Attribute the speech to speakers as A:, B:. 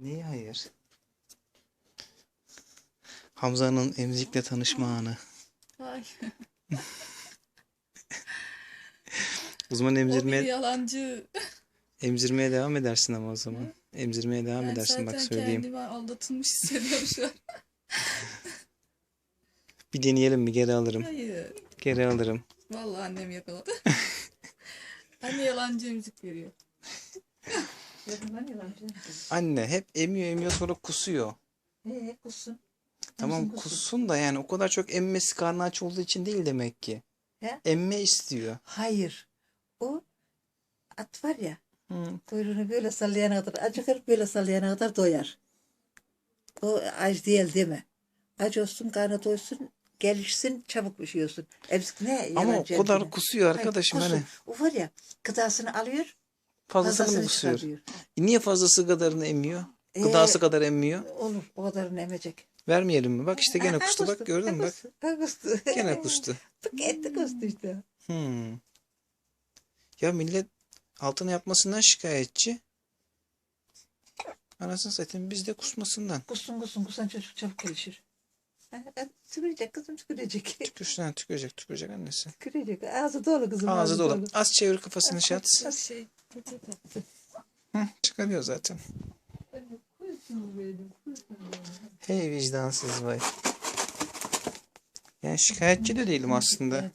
A: Neyi hayır? Hamza'nın emzikle tanışma anı.
B: Ay,
A: Uzman
B: o bir
A: emzirmeye,
B: yalancı.
A: emzirmeye devam edersin ama o zaman. Emzirmeye devam
B: Ben
A: edersin bak
B: zaten
A: söyleyeyim.
B: kendimi aldatılmış hissediyorum şu an.
A: Bir deneyelim mi? Geri alırım.
B: Hayır.
A: Geri alırım.
B: Vallahi annem yakaladı. Anne yalancı emzik veriyor.
A: Anne hep emiyor emiyor sonra kusuyor.
C: Ee kussun.
A: Tamam
C: kussun.
A: kussun da yani o kadar çok emmesi karnı aç olduğu için değil demek ki.
C: He?
A: Emme istiyor.
C: Hayır. O at var ya
A: Hı.
C: kuyruğunu böyle sallayana kadar acıkır böyle sallayana kadar doyar. O aç değil deme. Aç olsun karnı doysun gelişsin çabuk üşüyorsun. Emzik ne
A: Ama o kadar kusuyor
C: Hayır,
A: arkadaşım
C: kussun.
A: hani.
C: O var ya gıdasını alıyor
A: Fazlasını mı
C: fazlasını
A: kusuyor?
C: çıkarıyor.
A: E Niye fazlası kadarını emmiyor?
C: Ee,
A: Gıdası kadar emmiyor.
C: Olur o kadarını emecek.
A: Vermeyelim mi? Bak işte gene
C: Ha,
A: kustu bak gördün mü bak.
C: kustu.
A: Gene kustu.
C: Tık etti kustu işte.
A: Hmm. Ya millet altına yapmasından şikayetçi. Anasını satayım biz de kusmasından.
C: Kussun kussun kussan çocuk çabuk gelişir. Tükürecek kızım tükürecek.
A: Tükürsün tükürecek tükürecek annesi.
C: Tükürecek. Ağzı dolu kızım.
A: Ağzı dolu. Az çevir kafasını şat.
B: Şey, peçete.
A: Hı, çıkarıyor zaten. Hey vicdansız vay. Yani şikayetçi de değilim aslında.